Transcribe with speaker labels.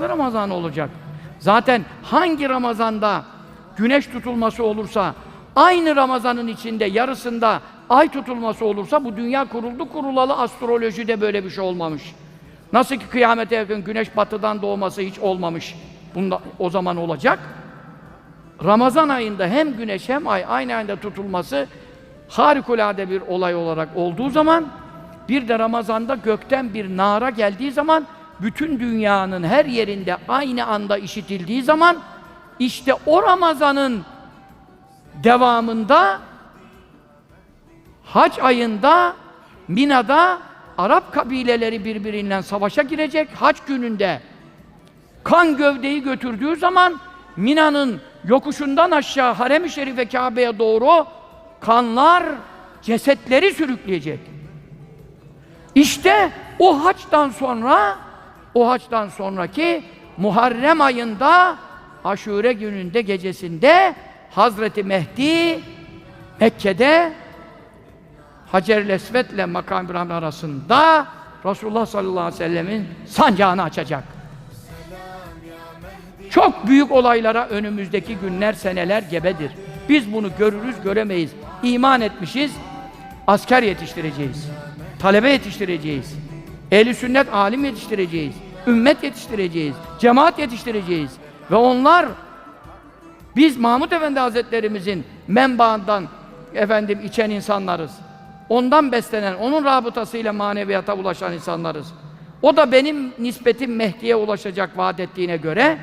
Speaker 1: Ramazan olacak. Zaten hangi Ramazan'da güneş tutulması olursa, aynı Ramazan'ın içinde yarısında ay tutulması olursa bu dünya kuruldu kurulalı astrolojide böyle bir şey olmamış. Nasıl ki kıyamete yakın güneş batıdan doğması hiç olmamış. Bunda o zaman olacak. Ramazan ayında hem güneş hem ay aynı anda tutulması harikulade bir olay olarak olduğu zaman bir de Ramazan'da gökten bir nara geldiği zaman bütün dünyanın her yerinde aynı anda işitildiği zaman işte o Ramazan'ın devamında Hac ayında Mina'da Arap kabileleri birbirinden savaşa girecek hac gününde kan gövdeyi götürdüğü zaman Mina'nın yokuşundan aşağı Harem-i Şerife Kabe'ye doğru kanlar cesetleri sürükleyecek. İşte o haçtan sonra o haçtan sonraki Muharrem ayında Aşure gününde gecesinde Hazreti Mehdi Mekke'de Hacer-i Esved'le Makam İbrahim arasında Resulullah sallallahu aleyhi ve sellemin sancağını açacak. Çok büyük olaylara önümüzdeki günler, seneler gebedir. Biz bunu görürüz, göremeyiz. İman etmişiz, asker yetiştireceğiz. Talebe yetiştireceğiz. Ehli sünnet alim yetiştireceğiz. Ümmet yetiştireceğiz. Cemaat yetiştireceğiz. Ve onlar biz Mahmud Efendi Hazretlerimizin menbaından efendim içen insanlarız. Ondan beslenen, onun rabıtasıyla maneviyata ulaşan insanlarız. O da benim nispetim Mehdi'ye ulaşacak vaat ettiğine göre